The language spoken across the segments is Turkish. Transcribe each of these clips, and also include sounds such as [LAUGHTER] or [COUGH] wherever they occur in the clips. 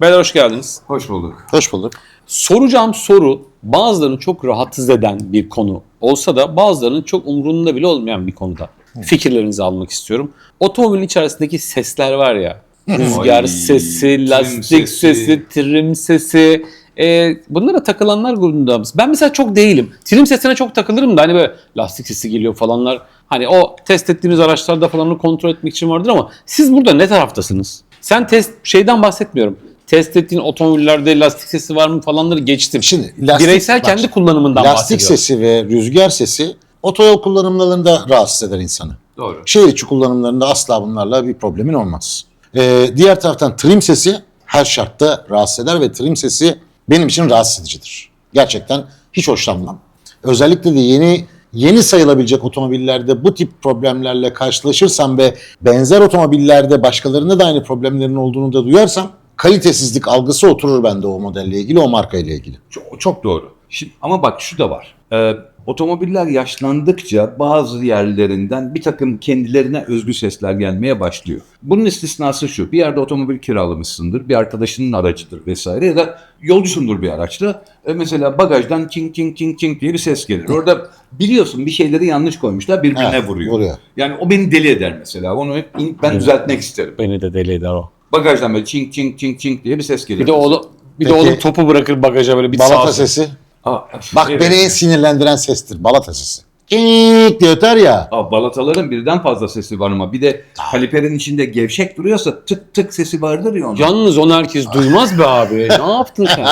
Beyler hoş geldiniz. Hoş bulduk. Hoş bulduk. Soracağım soru bazılarını çok rahatsız eden bir konu olsa da bazılarının çok umurunda bile olmayan bir konuda. Fikirlerinizi almak istiyorum. Otomobilin içerisindeki sesler var ya. Rüzgar Ay, sesi, lastik sesi. sesi, trim sesi. E, bunlara takılanlar grubunda? Ben mesela çok değilim. Trim sesine çok takılırım da hani böyle lastik sesi geliyor falanlar. Hani o test ettiğimiz araçlarda falan onu kontrol etmek için vardır ama siz burada ne taraftasınız? Sen test şeyden bahsetmiyorum. Test ettiğin otomobillerde lastik sesi var mı falanları geçtim. Şimdi lastik, Bireysel bak, kendi kullanımından lastik bahsediyorum. sesi ve rüzgar sesi otoyol kullanımlarında rahatsız eder insanı. Doğru. Şehir içi kullanımlarında asla bunlarla bir problemin olmaz. Ee, diğer taraftan trim sesi her şartta rahatsız eder ve trim sesi benim için rahatsız edicidir. Gerçekten hiç hoşlanmam. Özellikle de yeni yeni sayılabilecek otomobillerde bu tip problemlerle karşılaşırsam ve benzer otomobillerde başkalarında da aynı problemlerin olduğunu da duyarsam kalitesizlik algısı oturur bende o modelle ilgili, o marka ile ilgili. Çok, çok doğru. Şimdi, ama bak şu da var. Ee, otomobiller yaşlandıkça bazı yerlerinden bir takım kendilerine özgü sesler gelmeye başlıyor. Bunun istisnası şu. Bir yerde otomobil kiralamışsındır. Bir arkadaşının aracıdır vesaire. Ya da yolcusundur bir araçta. E, mesela bagajdan king king king king diye bir ses gelir. Orada biliyorsun bir şeyleri yanlış koymuşlar birbirine Evet, vuruyor. vuruyor. Yani o beni deli eder mesela. Onu hep ben düzeltmek isterim. Beni de deli eder o. Bagajdan böyle çink çink çink çink diye bir ses geliyor. Bir de oğlum bir de Peki- oğlum topu bırakır bagaja böyle bir Balata sağa- sesi. Aa, Bak evet. beni en sinirlendiren sestir. Balata sesi. Kik diye öter ya. Aa, balataların birden fazla sesi var ama bir de kaliperin içinde gevşek duruyorsa tık tık sesi vardır ya onun. Yalnız onu herkes duymaz be abi. ne [LAUGHS] yaptın sen?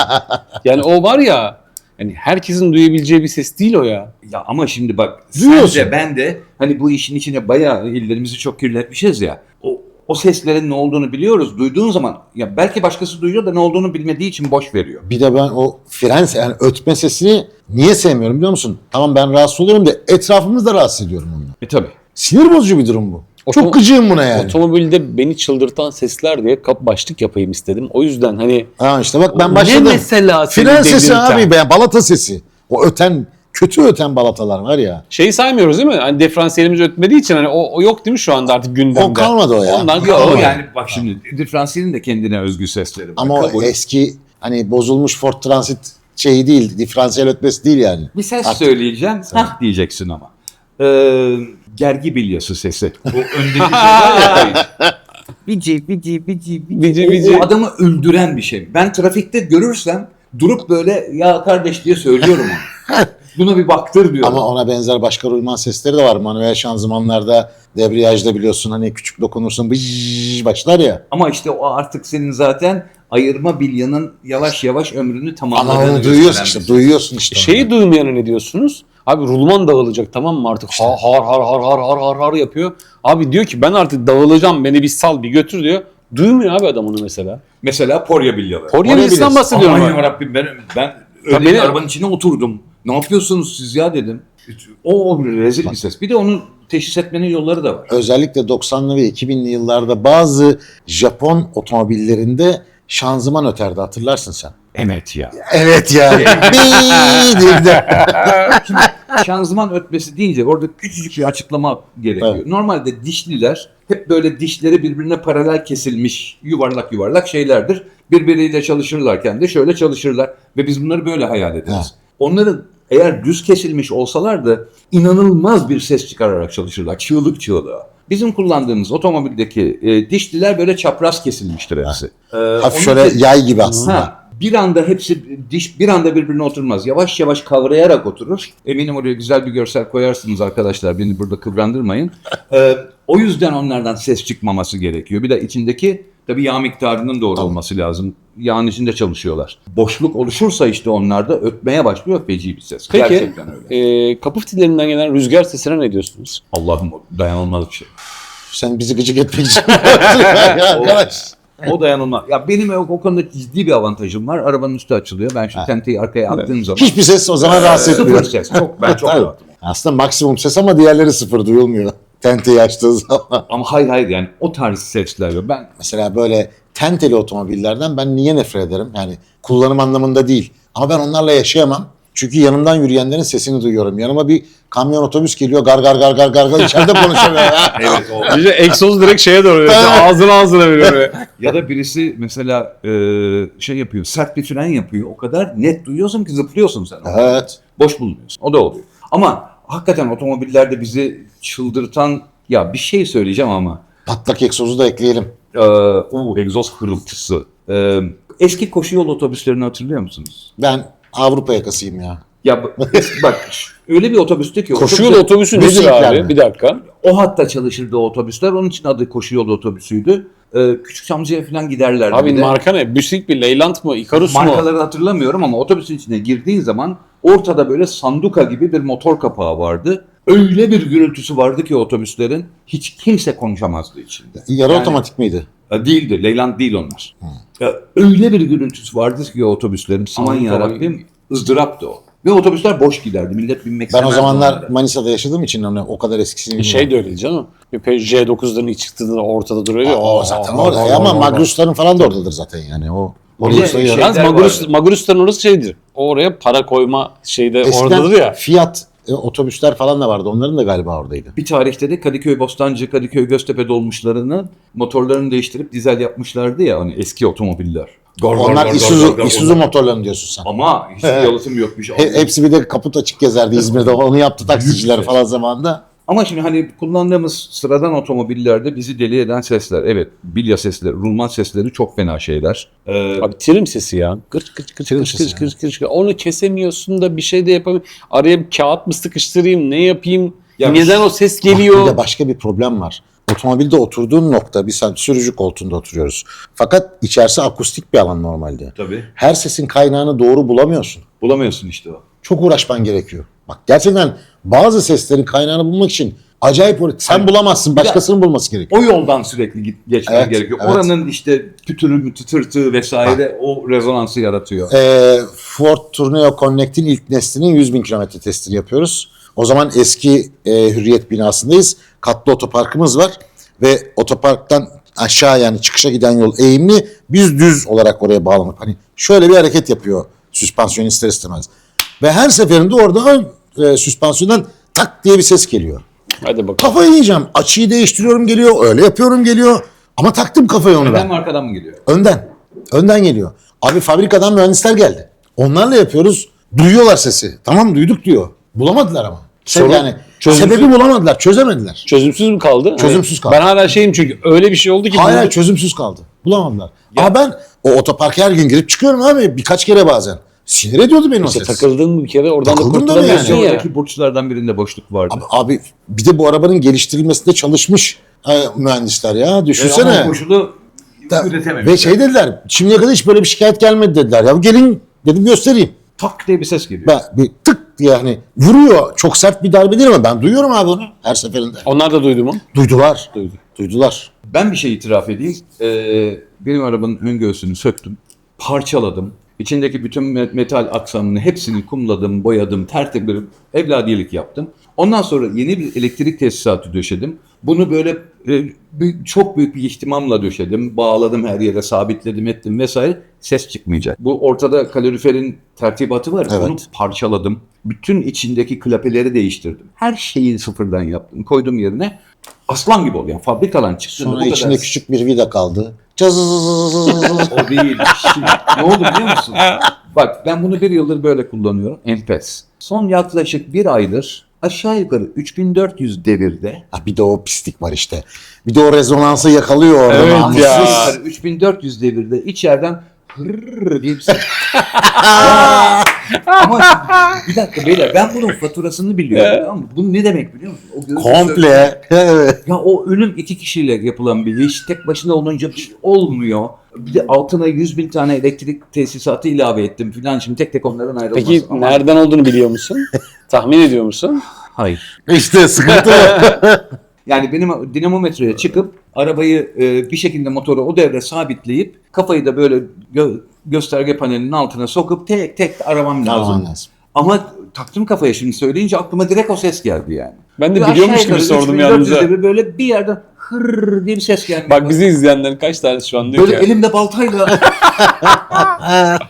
Yani o var ya yani herkesin duyabileceği bir ses değil o ya. Ya ama şimdi bak Duyuyorsun. sen de ben de hani bu işin içine bayağı ellerimizi çok kirletmişiz ya. O, o seslerin ne olduğunu biliyoruz. Duyduğun zaman ya belki başkası duyuyor da ne olduğunu bilmediği için boş veriyor. Bir de ben o fren yani ötme sesini niye sevmiyorum biliyor musun? Tamam ben rahatsız oluyorum da etrafımızı da rahatsız ediyorum onunla. E tabi. Sinir bozucu bir durum bu. Otom- Çok gıcığım buna yani. Otomobilde beni çıldırtan sesler diye kap başlık yapayım istedim. O yüzden hani Ha işte bak ben ne başladım. mesela seni Fren sesi delirten? abi ben balata sesi. O öten kötü öten balatalar var ya. Şeyi saymıyoruz değil mi? Hani diferansiyelimiz ötmediği için hani o, o yok değil mi şu anda artık gündemde? O kalmadı o ya. Ondan Yok kalmadı. yani bak şimdi diferansiyelin de kendine özgü sesleri var. Ama o Kabul. eski hani bozulmuş Ford Transit şeyi değil. Diferansiyel ötmesi değil yani. Bir ses Artık- söyleyeceğim. Hah diyeceksin ama. Ee, gergi bilyası sesi. O [LAUGHS] öndeki şey. Bici, bici, bici, Bici, O- bici. O, adamı öldüren bir şey. Ben trafikte görürsem durup böyle ya kardeş diye söylüyorum ona. [LAUGHS] Buna bir baktır diyor. Ama ona benzer başka rulman sesleri de var. Manuel şanzımanlarda debriyajda biliyorsun hani küçük dokunursun bıcc başlar ya. Ama işte o artık senin zaten ayırma bilyanın yavaş yavaş ömrünü tamamladığını onu duyuyorsun işte, duyuyorsun işte. Şeyi duymayanı ne diyorsunuz? Abi rulman dağılacak tamam mı artık? Ha, har har har har har har har yapıyor. Abi diyor ki ben artık dağılacağım beni bir sal bir götür diyor. Duymuyor abi adam onu mesela. Mesela Porya bilyaları. Porya Porya bilyası. bahsediyorum. Aman ben. ben, ben öyle bir arabanın içine oturdum. Ne yapıyorsunuz siz ya dedim. O, o rezil bir ses. Bir de onu teşhis etmenin yolları da var. Özellikle 90'lı ve 2000'li yıllarda bazı Japon otomobillerinde şanzıman öterdi hatırlarsın sen. Evet ya. Evet ya. [LAUGHS] Bii diye gider. [LAUGHS] Şanzıman ötmesi deyince orada küçücük bir açıklama gerekiyor. Evet. Normalde dişliler hep böyle dişleri birbirine paralel kesilmiş yuvarlak yuvarlak şeylerdir. Birbiriyle çalışırlarken de şöyle çalışırlar ve biz bunları böyle hayal ederiz. Ha. Onların eğer düz kesilmiş olsalardı inanılmaz bir ses çıkararak çalışırlar. Çığlık çığlığa. Bizim kullandığımız otomobildeki e, dişliler böyle çapraz kesilmiştir hepsi. Ee, Hafif şöyle için- yay gibi aslında. Ha, bir anda hepsi diş bir anda birbirine oturmaz. Yavaş yavaş kavrayarak oturur. Eminim oraya güzel bir görsel koyarsınız arkadaşlar. Beni burada kıvrandırmayın. Ee, [LAUGHS] o yüzden onlardan ses çıkmaması gerekiyor. Bir de içindeki tabii yağ miktarının doğru olması lazım. Yağın içinde çalışıyorlar. Boşluk oluşursa işte onlarda ötmeye başlıyor feci bir ses. Peki Gerçekten öyle. e, kapı fitillerinden gelen rüzgar sesine ne diyorsunuz? Allah'ım dayanılmaz bir şey. Sen bizi gıcık etmek için. [LAUGHS] [LAUGHS] arkadaş. O dayanılmaz. Ya benim o, o konuda ciddi bir avantajım var. Arabanın üstü açılıyor. Ben şu tenteyi arkaya attığım zaman Hiçbir ses o zaman rahatsız sıfır etmiyor. ses. Çok, ben çok rahatım. Aslında maksimum ses ama diğerleri sıfır duyulmuyor. Tenteyi açtığı zaman. Ama hayır hayır yani o tarz sesler yok. Ben Mesela böyle tenteli otomobillerden ben niye nefret ederim? Yani kullanım anlamında değil. Ama ben onlarla yaşayamam. Çünkü yanımdan yürüyenlerin sesini duyuyorum. Yanıma bir Kamyon otobüs geliyor gar gar gar gar gar gar içeride konuşamıyor ya. [LAUGHS] Evet o. İşte egzoz direkt şeye doğru veriyor. Ağzına ağzına veriyor. [LAUGHS] Ya da birisi mesela e, şey yapıyor, sert bir fren yapıyor. O kadar net duyuyorsun ki zıplıyorsun sen. Evet. Boş bulunuyorsun. O da oluyor. Ama hakikaten otomobillerde bizi çıldırtan ya bir şey söyleyeceğim ama Patlak egzozu da ekleyelim. e, o egzoz hırıltısı. E, eski koşu yol otobüslerini hatırlıyor musunuz? Ben Avrupa yakasıyım ya. Ya [LAUGHS] bak öyle bir otobüste ki Koşu yolu otobüsü nedir abi? mi? Bir dakika. o hatta çalışırdı o otobüsler. Onun için adı koşu yolu otobüsüydü. E, küçük Çamlıca'ya falan giderlerdi. Abi bir de. marka ne? Büsik mi? Leyland mı? Icarus mu? Markaları hatırlamıyorum ama otobüsün içine girdiğin zaman ortada böyle sanduka gibi bir motor kapağı vardı. Öyle bir gürültüsü vardı ki otobüslerin hiç kimse konuşamazdı içinde. Yarı Yani- otomatik miydi? Değildi. Leyland değil onlar. Ya öyle bir gürültüsü vardı ki otobüslerin. Aman yarabbim ızdıraptı o. Ve otobüsler boş giderdi. Millet binmek Ben o zamanlar onlara. Manisa'da yaşadığım için hani o kadar eskisini. Şey de öyle canım. Bir Peugeot J9'ların ilk çıktığında ortada duruyor ya. o zaten orada ya ama. Magrusların falan da oradadır zaten yani. O Bir de şey- Yalnız Şeyler Magurus, vardı. Magurus'tan orası şeydir. Oraya para koyma şeyde Eskiden oradadır ya. Fiat e, otobüsler falan da vardı. Onların da galiba oradaydı. Bir tarihte de Kadıköy Bostancı, Kadıköy Göztepe dolmuşlarını motorlarını değiştirip dizel yapmışlardı ya hani eski otomobiller. Gar, Onlar Isuzu, Isuzu motorlarını diyorsun sen. Ama He. yalıtım yokmuş. He- hepsi bir de kaput açık gezerdi İzmir'de. Onu yaptı taksiciler falan zamanında. Ama şimdi hani kullandığımız sıradan otomobillerde bizi deli eden sesler. Evet bilya sesleri, rulman sesleri çok fena şeyler. Ee, Abi trim sesi ya. Gırç gırç gırç gırç gırç gırç gırç. Onu kesemiyorsun da bir şey de yapamıyorsun. Araya bir kağıt mı sıkıştırayım ne yapayım? Ya Neden o ses Bak, bir geliyor? de başka bir problem var. Otomobilde oturduğun nokta, biz sen sürücü koltuğunda oturuyoruz. Fakat içerisi akustik bir alan normalde. Tabii. Her sesin kaynağını doğru bulamıyorsun. Bulamıyorsun işte o. Çok uğraşman gerekiyor. Bak gerçekten bazı seslerin kaynağını bulmak için acayip. Sen Hayır. bulamazsın, başkasının bulması gerekiyor. O yoldan sürekli git, geçmen Evet, gerekiyor. evet. Oranın işte pütürü, tütürtü vesaire o rezonansı yaratıyor. Ee, Ford Tourneo Connect'in ilk neslinin 100 bin kilometre testini yapıyoruz. O zaman eski e, Hürriyet binasındayız. Katlı otoparkımız var ve otoparktan aşağı yani çıkışa giden yol eğimli. Biz düz olarak oraya bağlanıp hani şöyle bir hareket yapıyor süspansiyon ister istemez. Ve her seferinde orada e, süspansiyondan tak diye bir ses geliyor. Hadi bakalım. Kafayı yiyeceğim. Açıyı değiştiriyorum geliyor. Öyle yapıyorum geliyor. Ama taktım kafayı onu Önden ben. arkadan mı geliyor? Önden. Önden geliyor. Abi fabrikadan mühendisler geldi. Onlarla yapıyoruz. Duyuyorlar sesi. Tamam duyduk diyor. Bulamadılar ama. Şey Sorun- yani çözümsüz- sebebi bulamadılar. Çözemediler. Çözümsüz mü kaldı? Çözümsüz kaldı. Ben hala şeyim çünkü öyle bir şey oldu ki. Hala bulduk. çözümsüz kaldı. Bulamadılar. Ama ben o otoparka her gün girip çıkıyorum abi. Birkaç kere bazen. Sinir ediyordu beni o İşte ses. takıldın bir kere oradan da Takıldım da kurtulamıyorsun yani. ya. Oradaki burçlardan birinde boşluk vardı. Abi, abi bir de bu arabanın geliştirilmesinde çalışmış e, mühendisler ya. Düşünsene. Ama koşulu Da- üretememiş. Ve şey dediler. Şimdiye kadar hiç böyle bir şikayet gelmedi dediler. Ya gelin dedim göstereyim. tak diye bir ses geliyor. Ben bir tık diye hani vuruyor. Çok sert bir darbe değil ama ben duyuyorum abi onu her seferinde. Onlar da duydu mu? Duydular. Duydu. Duydular. Ben bir şey itiraf edeyim. Ee, benim arabanın ön göğsünü söktüm. Parçaladım. İçindeki bütün me- metal aksamını hepsini kumladım, boyadım, tertemiz evladiyelik yaptım. Ondan sonra yeni bir elektrik tesisatı döşedim. Bunu böyle e, çok büyük bir ihtimamla döşedim. Bağladım her yere, sabitledim, ettim vesaire. Ses çıkmayacak. Bu ortada kaloriferin tertibatı var. Evet. Onu parçaladım. Bütün içindeki klapeleri değiştirdim. Her şeyi sıfırdan yaptım. Koydum yerine. Aslan gibi oldu. Yani fabrikadan çıktı. Sonra içinde küçük bir vida kaldı. O değil. Şimdi, ne oldu biliyor musun? Bak ben bunu bir yıldır böyle kullanıyorum. Enfes. Son yaklaşık bir aydır aşağı yukarı 3400 devirde Ha, bir de o pislik var işte. Bir de o rezonansı yakalıyor orada. Evet namussuz. ya. aşağı yukarı 3400 devirde içeriden hırrrr diye bir ses. [LAUGHS] Ama [LAUGHS] bir dakika beyler ben bunun faturasını biliyorum. tamam mı? Bu ne demek biliyor musun? O Komple. [LAUGHS] Evet. Ya o ölüm iki kişiyle yapılan bir iş. Tek başına olunca bir şey olmuyor. Bir de altına 100 bin tane elektrik tesisatı ilave ettim filan. Şimdi tek tek onların ayrılması. Peki Ama- nereden olduğunu biliyor musun? [LAUGHS] Tahmin ediyor musun? Hayır. İşte sıkıntı o. Yani benim dinamometreye çıkıp arabayı e, bir şekilde motoru o devre sabitleyip kafayı da böyle gö- gösterge panelinin altına sokup tek tek aramam lazım. Tamam, lazım. Ama taktım kafaya şimdi söyleyince aklıma direkt o ses geldi yani. Ben de Ve biliyormuş aşağı gibi yukarı sordum 3400 yalnız. ha. devir böyle bir yerden hır diye bir ses gelmeye Bak bizi izleyenlerin kaç tanesi şu an diyor Böyle ki. elimde baltayla. [LAUGHS]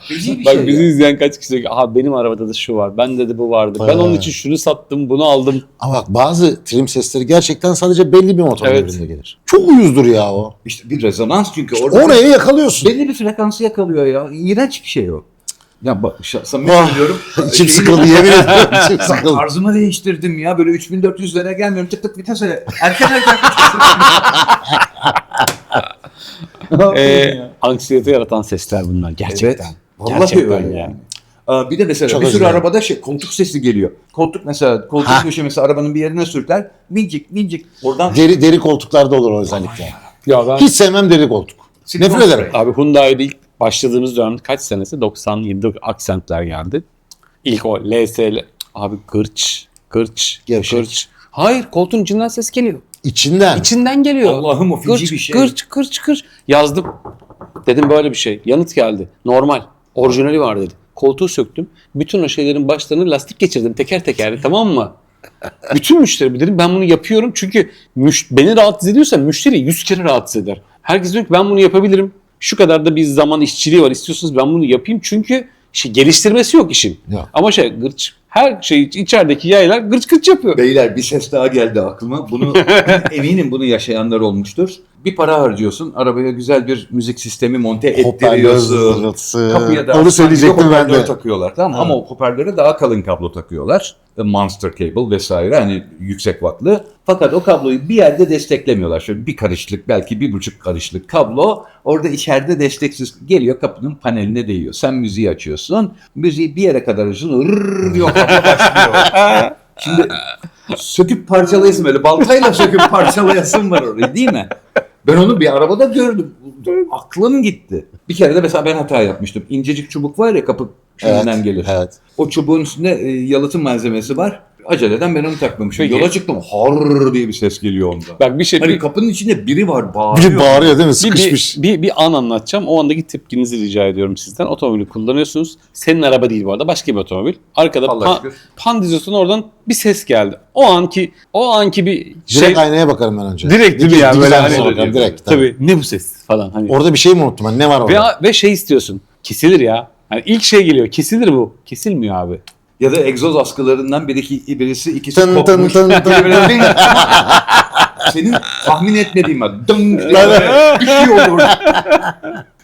Feci bir Bak şey bizi ya. izleyen kaç kişi diyor ki aha benim arabada da şu var. Bende de bu vardı. Ben onun için şunu sattım bunu aldım. Ama bak bazı trim sesleri gerçekten sadece belli bir motor Evet. devrinde gelir. Çok uyuzdur ya o. İşte bir rezonans çünkü orada Orayı yakalıyorsun. belli bir frekansı yakalıyor ya. İğrenç bir şey o. Ya bak samimi Ah, söylüyorum. [LAUGHS] İçim sıkıldı yemin ediyorum. [LAUGHS] İçim sıkıldı. Tarzımı değiştirdim ya. Böyle 3400'lere gelmiyorum. Tık tık vitese. Erken erken. [LAUGHS] Ee, anksiyete yaratan sesler bunlar gerçekten. Evet. Vallahi Gerçekten öyle ya. yani. Aa, bir de mesela Çok bir sürü arabada şey koltuk sesi geliyor. Koltuk mesela koltuk Ha. köşemesi arabanın bir yerine sürter. Mincik mincik oradan Deri, deri koltuklarda olur o özellikle. Ya ben Hiç sevmem deri koltuk. Nefret ederim. abi Hyundai'de ilk başladığımız dönemde kaç senesi? 97'de aksentler geldi. İlk o LSL abi gırç, gırç, Gevşek. gırç. Hayır koltuğun içinden ses geliyor. İçinden. İçinden geliyor. Allah'ım o feci Gırç, bir şey. gırç, gırç, gırç. Yazdım. Dedim böyle bir şey. Yanıt geldi. Normal. Orijinali var dedi. Koltuğu söktüm. Bütün o şeylerin başlarını lastik geçirdim teker teker [LAUGHS] tamam mı? Bütün müşteri dedim ben bunu yapıyorum çünkü müş- beni rahatsız ediyorsa müşteri 100 kere rahatsız eder. Herkes diyor ki ben bunu yapabilirim. Şu kadar da bir zaman işçiliği var istiyorsanız ben bunu yapayım çünkü şey, geliştirmesi yok işin. Yok. Ama şey gırç her şey içerideki yaylar gırç gırç yapıyor. Beyler bir ses daha geldi aklıma. Bunu [LAUGHS] eminim bunu yaşayanlar olmuştur. Bir para harcıyorsun. Arabaya güzel bir müzik sistemi monte ettiriyorsun. Kapıya da Onu söyleyecektim ben hoparlör de. takıyorlar tamam? Ha. ama o hoparlöre daha kalın kablo takıyorlar. Monster cable vesaire hani yüksek wattlı. Fakat o kabloyu bir yerde desteklemiyorlar. Şöyle bir karışlık belki bir buçuk karışlık kablo orada içeride desteksiz geliyor kapının paneline değiyor. Sen müziği açıyorsun. Müziği bir yere kadar açıyorsun. Rrrr diyor başlıyor. [LAUGHS] Şimdi söküp parçalayasın böyle baltayla söküp [LAUGHS] parçalayasın var orayı değil mi? Ben onu bir arabada gördüm. Aklım gitti. Bir kere de mesela ben hata yapmıştım. İncecik çubuk var ya kapı şeyinden Evet, gelir. evet. O çubuğun üstünde e, yalıtım malzemesi var. Aceleden ben onu takmamışım. Peki. Yola çıktım. Har diye bir ses geliyor onda. Bak bir şey Hani bir, kapının içinde biri var bağırıyor. Biri bağırıyor değil mi? Sıkışmış. bir, bir, bir an anlatacağım. O andaki tepkinizi rica ediyorum sizden. Otomobili kullanıyorsunuz. Senin araba değil bu arada. Başka bir otomobil. Arkada Allah pan, şükür. pan diziyorsun oradan bir ses geldi. O anki o anki bir Direkt şey aynaya bakarım ben önce. Direkt değil mi ya? Böyle hani- bakarım, direkt. Tabii. tabii ne bu ses falan hani. Orada bir şey mi unuttum ben? Ne var Ve, orada? ve şey istiyorsun. Kesilir ya. Hani ilk şey geliyor. Kesilir bu. Kesilmiyor abi. Ya da egzoz askılarından birisi, birisi ikisi Tın tın kopmuş. tın tın. Biri böyle ding. Senin tahmin etmediğin var. Dın diye bir şey olur.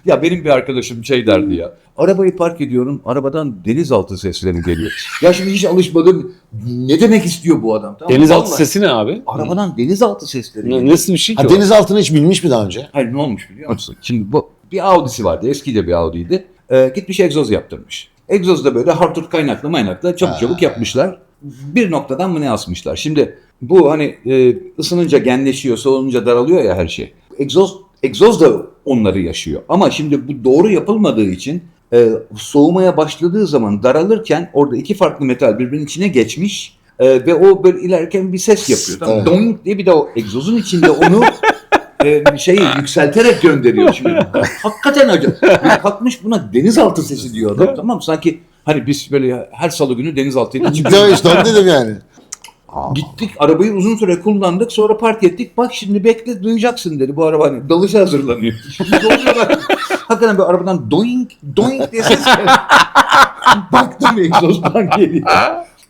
ya benim bir arkadaşım şey derdi ya. Arabayı park ediyorum. Arabadan denizaltı sesleri geliyor. Ya şimdi hiç alışmadım. Ne demek istiyor bu adam? Tamam? Denizaltı Vallahi sesi ne abi? Arabadan denizaltı sesleri geliyor. Nasıl bir şey ki Ha, o? denizaltını hiç bilmiş mi daha önce? Hayır ne olmuş biliyor musun? Şimdi bu bir Audi'si vardı. Eski de bir Audi'ydi. Ee, gitmiş egzoz yaptırmış. Egzoz da böyle Hartut kaynaklı maynaklı çabuk Ha. çabuk yapmışlar. Bir noktadan mı ne asmışlar? Şimdi bu hani e, ısınınca genleşiyor, soğununca daralıyor ya her şey. Egzoz, egzoz da onları yaşıyor. Ama şimdi bu doğru yapılmadığı için e, soğumaya başladığı zaman daralırken orada iki farklı metal birbirinin içine geçmiş e, ve o böyle ilerken bir ses yapıyor. Tamam, Evet. Doink diye bir de o egzozun içinde onu [LAUGHS] e, şeyi yükselterek gönderiyor şimdi. [LAUGHS] Hakikaten acı. Kalkmış buna denizaltı sesi diyor adam. Tamam sanki hani biz böyle her salı günü denizaltıyla Ya çıkıyoruz. işte onu dedim yani. Gittik arabayı uzun süre kullandık sonra park ettik. Bak şimdi bekle duyacaksın dedi bu araba hani dalışa hazırlanıyor. [LAUGHS] Hakikaten bir arabadan doink doink diye ses geldi. [LAUGHS] Baktım egzozdan geliyor.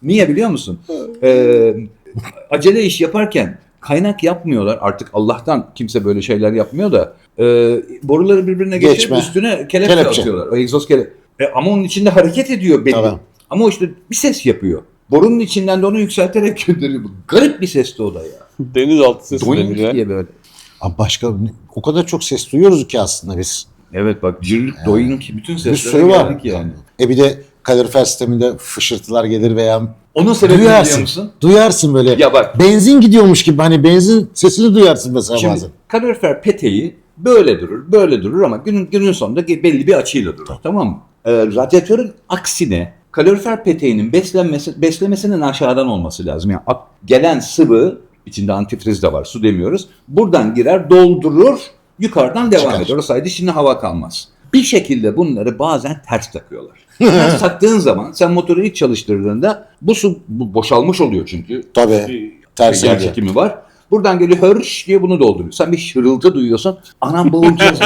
Niye biliyor musun? Ee, acele iş yaparken kaynak yapmıyorlar. Artık Allah'tan kimse böyle şeyler yapmıyor da e, boruları birbirine geçirip Geçme. üstüne kelepçe, Kelepçe. atıyorlar. O egzoz kele. E, ama onun içinde hareket ediyor belli. Tamam. Ama o işte bir ses yapıyor. Borunun içinden de onu yükselterek [LAUGHS] gönderiyor. Garip bir sesti o da ya. Denizaltı sesi Doink denir ya. diye böyle. Abi başka o kadar çok ses duyuyoruz ki aslında biz. Evet bak cırlık, doink bütün Bir seslere sürü var. geldik yani. E bir de kalorifer sisteminde fışırtılar gelir veya Onun sebebini biliyor duyarsın. musun? Duyarsın böyle. Ya bak Benzin gidiyormuş gibi hani benzin sesini duyarsın mesela Şimdi bazen. kalorifer peteği böyle durur, böyle durur ama günün, günün sonunda belli bir açıyla durur. Tamam mı? Ee, radyatörün aksine kalorifer peteğinin beslenmesi, beslemesinin aşağıdan olması lazım. Yani ak- gelen sıvı, içinde antifriz de var, su demiyoruz. Buradan girer, doldurur, yukarıdan devam Çıkar. eder. O sayede içinde hava kalmaz. Bir şekilde bunları bazen ters takıyorlar. [LAUGHS] ters taktığın zaman sen motoru ilk çalıştırdığında bu su bu boşalmış oluyor çünkü. Tabii. Tersine yer çekimi var. Buradan geliyor hırş diye bunu dolduruyor. Sen bir şırıltı duyuyorsun. Anam cihaz [LAUGHS]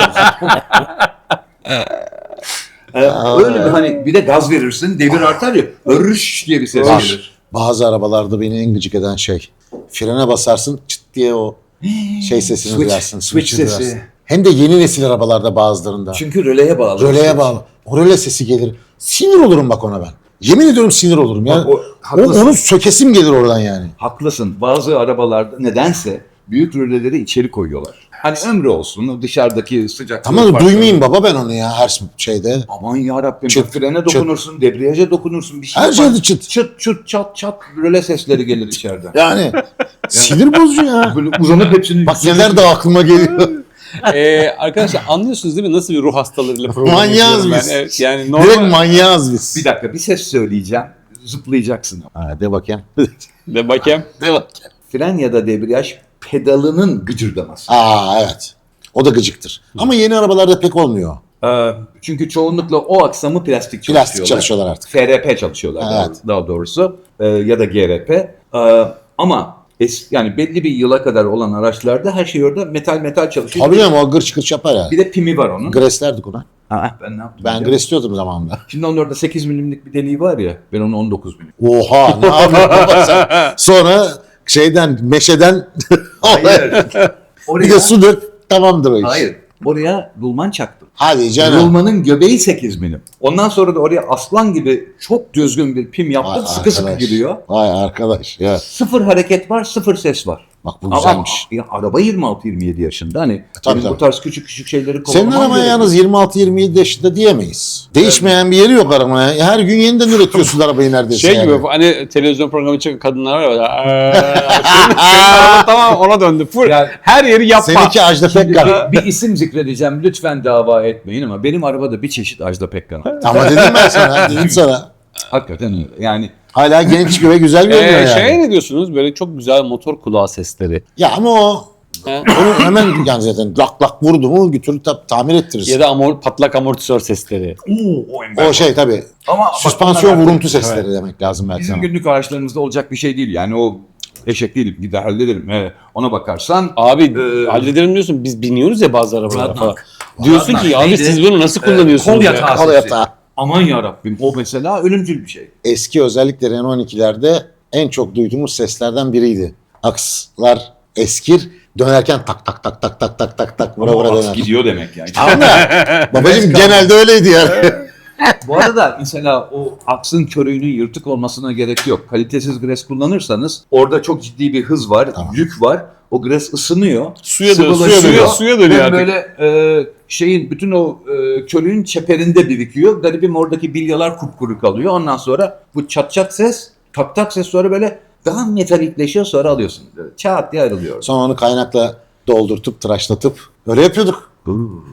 ee, öyle bir hani bir de gaz verirsin devir artar ya hırş diye bir ses Var. gelir. Bazı arabalarda beni en gıcık eden şey. Frene basarsın çıt diye o [GASPS] şey sesini Switch, duyarsın. switch switch'i sesi. duyarsın. Hem de yeni nesil arabalarda bazılarında. Çünkü röleye bağlı. Röleye bağlı. O röle sesi gelir. Sinir olurum bak ona ben. Yemin ediyorum sinir olurum. Yani Bak o- o, onu sökesim gelir oradan yani. Haklısın. Bazı arabalarda nedense büyük röleleri içeri koyuyorlar. Hani ömrü olsun dışarıdaki sıcak. Tamam duymayayım baba ben onu ya her şeyde. Aman yarabbim. Çıt, frene dokunursun, debriyaja dokunursun. Bir şey Her şeyde çıt. Çıt çıt çat çat röle sesleri gelir içeriden. Yani [LAUGHS] sinir bozucu ya. Böyle uzanıp hepsini... Bak neler de aklıma geliyor. [LAUGHS] [LAUGHS] Ee, arkadaşlar anlıyorsunuz değil mi nasıl bir ruh hastalığıyla program Manyağız biz. Evet, yani Direkt normal. manyağız biz. Bir dakika bir ses söyleyeceğim. Zıplayacaksın. Ha, de bakayım. [LAUGHS] De bakayım. de bakayım. Fren ya da debriyaj pedalının gıcırdaması. Aa evet. O da gıcıktır. Ama yeni arabalarda pek olmuyor. Ee, çünkü çoğunlukla o aksamı plastik çalışıyorlar. Plastik çalışıyorlar artık. FRP çalışıyorlar daha- Evet. daha doğrusu Ee, ya da GRP. Ee, ama es, yani belli bir yıla kadar olan araçlarda her şey orada metal metal çalışıyor. Tabii canım o gırç gırç yapar ya. Bir de pimi var onun. Greslerdik ona. Ha, ben ne yaptım? Ben gresliyordum zamanında. Şimdi onun orada 8 milimlik bir deliği var ya. Ben onu 19 milim. Oha ne yapıyorsun baba sen? [LAUGHS] Sonra şeyden meşeden Hayır. [LAUGHS] bir Oraya, de su dök tamamdır o iş. hayır. Oraya rulman çaktım. Hadi canım. Rulmanın göbeği 8 milim. Ondan sonra da oraya aslan gibi çok düzgün bir pim yaptım. Vay sıkı sıkı arkadaş. giriyor. Vay arkadaş ya. Sıfır hareket var, sıfır ses var. Bak bu Ama güzelmiş. ya, araba 26-27 yaşında. Hani tabii, bu tabii. tarz küçük küçük şeyleri Senin arabaya yalnız 26-27 yaşında diyemeyiz. Değişmeyen bir yeri yok arabaya. Her gün yeniden üretiyorsun arabayı neredeyse. Şey yani. gibi hani televizyon programı çıkan kadınlar var ya. "Aa, senin- [LAUGHS] senin araba tamam ona döndü. Full. Yani- her yeri yapma. Seninki Ajda Pekkan. bir, bir isim zikredeceğim. Lütfen dava etmeyin ama benim arabada bir çeşit Ajda Pekkan. Ama dedim ben sana. Dedim sana. Hakikaten öyle. Yani Hala genç ve güzel görünüyor Ee, yani. Şeye ne diyorsunuz? Böyle çok güzel motor kulağı sesleri. Ya ama o He? onu hemen yani zaten lak lak vurdu mu götürüp ta- tamir ettirirsin. ya da amor, patlak amortisör sesleri. o, o şey tabii. Ama Süspansiyon vuruntu artık- sesleri Evet. demek lazım belki Bizim ama. günlük araçlarımızda olacak bir şey değil. Yani o eşek değilim. Gider hallederim. He, ona bakarsan Abi Ee, hallederim diyorsun. Biz biniyoruz ya bazı arabalara falan. Diyorsun ki abi siz bunu nasıl Ee, kullanıyorsunuz? kol ya? yatağı. Kol yatağı. Aman ya Rabbim o mesela ölümcül bir şey. Eski özellikle Renault 12'lerde en çok duyduğumuz seslerden biriydi. Akslar eskir dönerken tak tak tak tak tak tak tak tak vura vura döner. gidiyor demek yani. Ama [LAUGHS] babacım genelde öyleydi yani. Bu arada mesela o aksın körüğünün yırtık olmasına gerek yok. Kalitesiz gres kullanırsanız orada çok ciddi bir hız var, Tamam. yük var. O gres ısınıyor. Suya sıvılaşıyor. suya dönüyor, suya dönüyor artık. Böyle e, şeyin bütün o e, körüğün çeperinde birikiyor. Garibim oradaki bilyalar kupkuru kalıyor. Ondan sonra bu çat çat ses, tak tak ses sonra böyle daha metalikleşiyor sonra alıyorsun. Çat diye ayrılıyor. Sonra onu kaynakla doldurtup tıraşlatıp öyle yapıyorduk.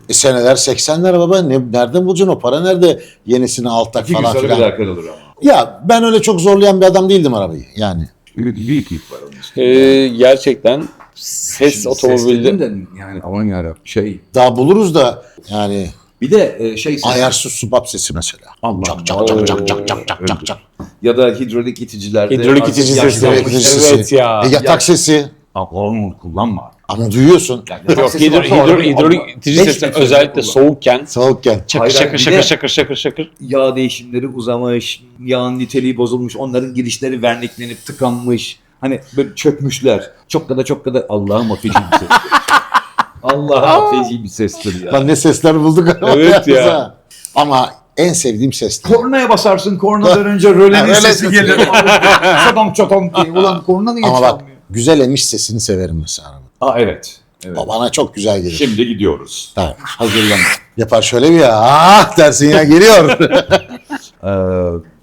E seneler 80'ler baba ne, nereden bulacaksın o para nerede yenisini altak İki falan filan. ama. Ya ben öyle çok zorlayan bir adam değildim arabayı yani. Büyük, büyük var onun üstünde. Ee, gerçekten ses Şimdi otomobilde de yani aman yarabbim şey Daha buluruz da yani Bir de e, şey ses- ayarsız subap sesi mesela. Allah Çak çak çak çak çak çak çak çak çak. Ya da hidrolik iticilerde. hidrolik artık itici yaşlanmış- sesi. hidrolik itici sesi. Evet ya. E, yatak Ya- sesi Onu kullanma. ama duyuyorsun. Yok sesi hidro, varsa hidro, arabayı hidrolik itici metre özellikle kullan. soğukken Soğukken. şakır Hayır, şakır bir şakır de- şakır şakır şakır. Yağ değişimleri uzamış, yağın niteliği bozulmuş, onların girişleri verniklenip tıkanmış. Hani böyle çökmüşler. Çok kadar çok kadar Allah'ım afeci bir ses. [LAUGHS] Allah'ım afeci bir sestir ya. Lan ne sesler bulduk Evet ya. Ama en sevdiğim sesler. Kornaya basarsın, kornadan önce rölenin sesi gelir. [LAUGHS] çatam çatam diye. Ulan korna niye Ama bak çalmıyor? güzel emiş sesini severim mesela. Aa evet. evet. O bana çok güzel gelir. Şimdi gidiyoruz. Tamam. Hazırlan. Yapar şöyle bir ya. Ah dersin ya geliyor. [LAUGHS] Ee,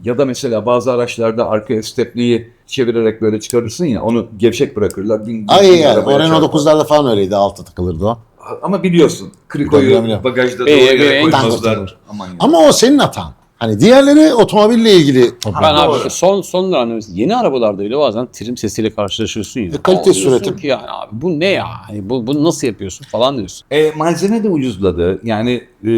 ya da mesela bazı araçlarda arkaya stepneyi çevirerek böyle çıkarırsın ya onu gevşek bırakırlar. Bin, bin Ay arabaya o Renault çarpar. 9'larda falan öyleydi. Altta takılırdı o. Ama biliyorsun krikoyu bagajda Ee, doğru yere ee, koymazlar. Aman ya. Ama o senin hatan. Hani diğerleri otomobille ilgili. Ben doğru. abi son son dönemde yeni arabalarda bile bazen trim sesiyle karşılaşıyorsun ya. E, kalite üretim. ki yani abi bu ne ya? Hani bu bunu nasıl yapıyorsun falan diyorsun. E, malzeme de ucuzladı. Yani e,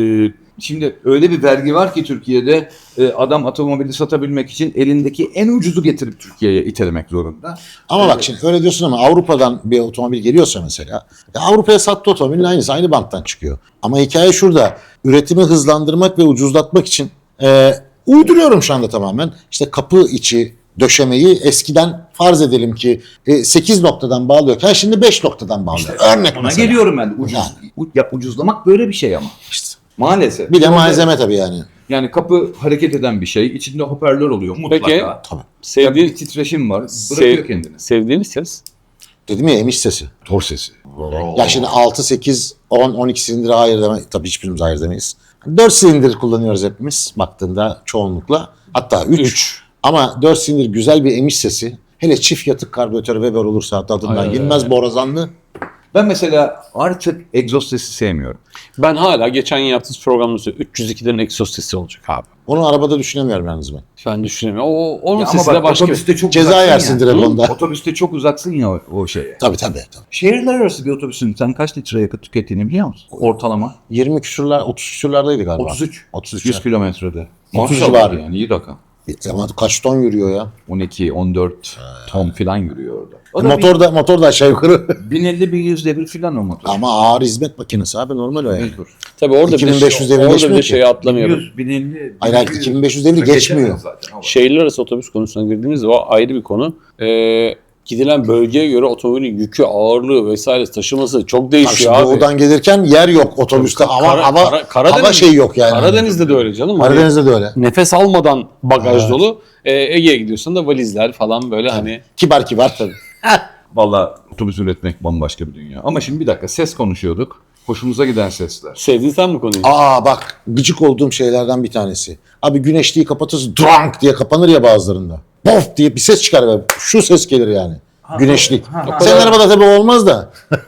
Şimdi öyle bir vergi var ki Türkiye'de e, adam otomobili satabilmek için elindeki en ucuzu getirip Türkiye'ye itelemek zorunda. Ama bak şimdi öyle diyorsun ama Avrupa'dan bir otomobil geliyorsa mesela ya Avrupa'ya sattığı otomobilin aynısı aynı banttan çıkıyor. Ama hikaye şurada üretimi hızlandırmak ve ucuzlatmak için e, uyduruyorum şu anda tamamen işte kapı içi döşemeyi eskiden farz edelim ki 8 noktadan bağlıyorken şimdi 5 noktadan bağlıyor. Örnek Ona mesela. geliyorum ben. Ucuz, u- ya, ucuzlamak böyle bir şey ama. İşte. Maalesef. Bir de malzeme tabii yani. Yani kapı hareket eden bir şey. İçinde hoparlör oluyor mutlaka. Peki. Tabii. Sevdiğin, bir titreşim var. Bırakıyor sev, kendini. sevdiğiniz ses? Dedim ya emiş sesi. Tor sesi. Ya şimdi 6, 8, 10, 12 silindir hayır deme. Tabii hiçbirimiz hayır demeyiz. 4 silindir kullanıyoruz hepimiz baktığında çoğunlukla. Hatta 3. Ama 4 silindir güzel bir emiş sesi. Hele çift yatık karbüratör Weber olursa tadından Aynen, yenmez borazanlı. Ben mesela artık egzoz sesi sevmiyorum. Ben hala geçen yaptığımız programda söylüyorum. 302'lerin egzoz sesi olacak abi. Onu arabada düşünemiyorum yalnız ben. Ben düşünemiyorum. O, onun Ya sesi ama de bak başka. otobüste çok Ceza uzaksın yersin ya. Otobüste çok uzaksın ya o, o şeye. Tabii tabii. tabii. Şehirler arası bir otobüsün sen kaç litre yakıt tükettiğini biliyor musun? Ortalama 20 küsurlar, 30 küsurlardaydı galiba. 33. 33. 100 kilometrede. 30 Maşallah civarı. yani iyi rakam. Ama kaç ton yürüyor ya? 12, 14 ton falan yürüyor orada. O da Motor da, motor da aşağı yukarı. bir 1050 bir yüzde bir falan o motor. Ama ağır hizmet makinesi abi normal o yani. Mecbur. Tabii orada 2500 bir de, devir orada bir ki. şeyi atlamıyorum. 100, 1050, Hayır, hayır, 2500 devir geçmiyor. Zaten. Şehirler arası otobüs konusuna girdiğimizde o ayrı bir konu. Ee, gidilen bölgeye göre otomobilin yükü, ağırlığı vesaire taşıması çok değişiyor şimdi abi. doğudan gelirken yer yok otobüste. Hava, Kara- hava, Kara- Karadeniz- hava şey yok yani. Karadeniz'de de öyle canım. Hani Karadeniz'de de öyle. nefes almadan bagaj Evet. dolu. Ee, Ege'ye gidiyorsan da valizler falan böyle hani. Kibar kibar tabii. Valla otobüs üretmek bambaşka bir dünya. Ama şimdi bir dakika ses konuşuyorduk. Hoşumuza giden sesler. Sevdin sen mi konuyu? Aa bak gıcık olduğum şeylerden bir tanesi. Abi güneşliği kapatırsın drunk diye kapanır ya bazılarında. Pof diye bir ses çıkar ve şu ses gelir yani. Güneşlik. Senin arabada tabii olmaz da. [LAUGHS]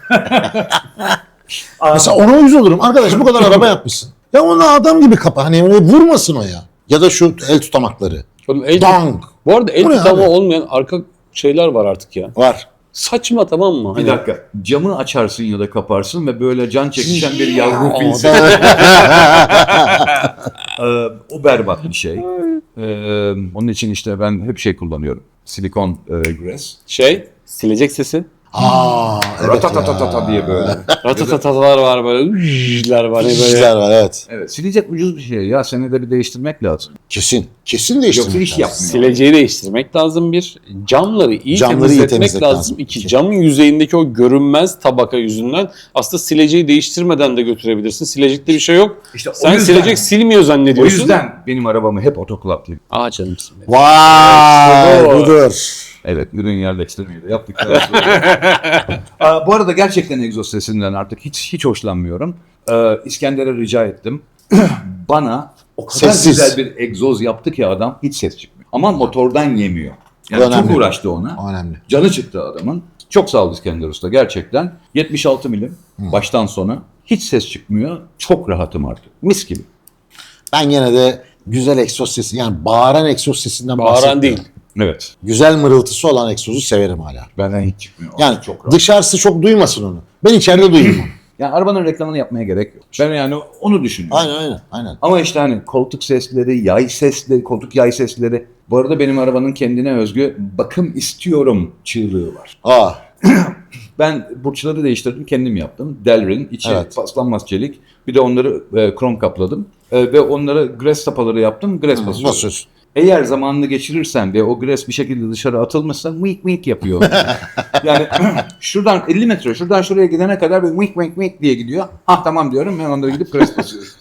Mesela ona uyuz olurum. Arkadaş bu kadar araba yapmışsın. Ya ona adam gibi kapa. Hani öyle vurmasın o ya. Ya da şu el tutamakları. Oğlum el, Dang. bu arada el Bu ne tutama abi? olmayan arka şeyler var artık ya. Var. Saçma tamam mı? Bir Hani dakika. Camı açarsın ya da kaparsın ve böyle can çekişen bir yavru fil [LAUGHS] Ee, o berbat bir şey. Ee, onun için işte ben hep şey kullanıyorum. Silikon e, gres. şey silecek sesi. Aa evet Ratatatatata ya. diye böyle. Ratatatalar var böyle. Ujjlar var. Hani böyle. Var evet. Evet. Silecek ucuz bir şey ya. Senede bir değiştirmek lazım. Kesin. Kesin değiştirmek Yoksa iş lazım. yapmıyor. Sileceği değiştirmek lazım bir. Camları iyi Camları iyi temizletmek temizlemek lazım. lazım. İki, camın yüzeyindeki o görünmez tabaka yüzünden aslında sileceği değiştirmeden de götürebilirsin. Silecekte bir şey yok. İşte o Sen yüzden- silecek silmiyor O zannediyorsun. yüzden benim arabamı hep otoklav diye. Aa canımsın. benim. Vay Evet, budur. Evet, ürün yerleştirmeyi de yaptık. [LAUGHS] Aa, bu arada gerçekten egzoz sesinden artık hiç hiç hoşlanmıyorum. Ee, İskender'e rica ettim. [CLEARS THROAT] Bana o kadar Sessiz. güzel bir egzoz yaptı ki adam hiç ses çıkmıyor. Ama motordan yemiyor. Yani Önemli. çok uğraştı ona. Önemli. Canı çıktı adamın. Çok sağ ol İskender Usta gerçekten. 76 milim baştan sona. Hiç ses çıkmıyor. Çok rahatım artık. Mis gibi. Ben gene de güzel egzoz sesi yani bağıran egzoz sesinden Bağıran bahsetmiyorum. değil. Evet. Güzel mırıltısı olan egzozu severim hala. Benden hiç çıkmıyor. Yani çok rahat. dışarısı çok duymasın onu. Ben içeride duyayım onu. [LAUGHS] Yani arabanın reklamını yapmaya gerek yok. Ben yani onu düşünüyorum. Aynen aynen. aynen. Ama işte hani koltuk sesleri, yay sesleri, koltuk yay sesleri. Bu arada benim arabanın kendine özgü bakım istiyorum çığlığı var. Aa, [CLEARS THROAT] Ben burçları değiştirdim, kendim yaptım. Delrin, içi Evet. paslanmaz çelik. Bir de onları e, krom kapladım. E, ve onları gres tapaları yaptım, gres basıyorum. basıyorsun. Eğer zamanını geçirirsen ve o gres bir şekilde dışarı atılmışsa wink wink yapıyor. [LAUGHS] yani [CLEARS THROAT] şuradan 50 metre, şuradan şuraya gidene kadar bir wink wink wink diye gidiyor. Ah tamam diyorum ben onları gidip gres basıyorum. [LAUGHS]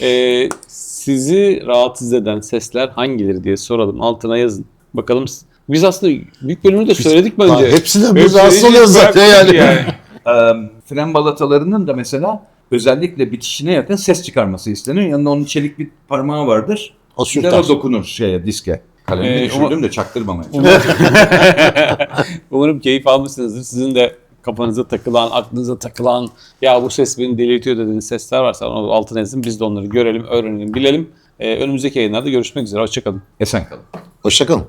Ee, sizi rahatsız eden sesler hangileri diye soralım. Altına yazın. Bakalım. Biz aslında büyük bölümünü de söyledik bence. Aa, hepsinden Hep biz rahatsız oluyoruz zaten bırakmadık yani. [LAUGHS] Ee, fren balatalarının da mesela özellikle bitişine yakın ses çıkarması isteniyor. Yanında onun çelik bir parmağı vardır. O sürter. o dokunur şeye diske. Kalemini Ee, düşürdüm ama- de çaktırmamaya. [LAUGHS] [LAUGHS] Umarım keyif almışsınızdır. Sizin de kafanıza takılan, aklınıza takılan ya bu ses beni delirtiyor dediğiniz sesler varsa onu altına yazın. Biz de onları görelim, öğrenelim, bilelim. Ee, önümüzdeki yayınlarda görüşmek üzere. Hoşçakalın. Esen kalın. Hoşçakalın.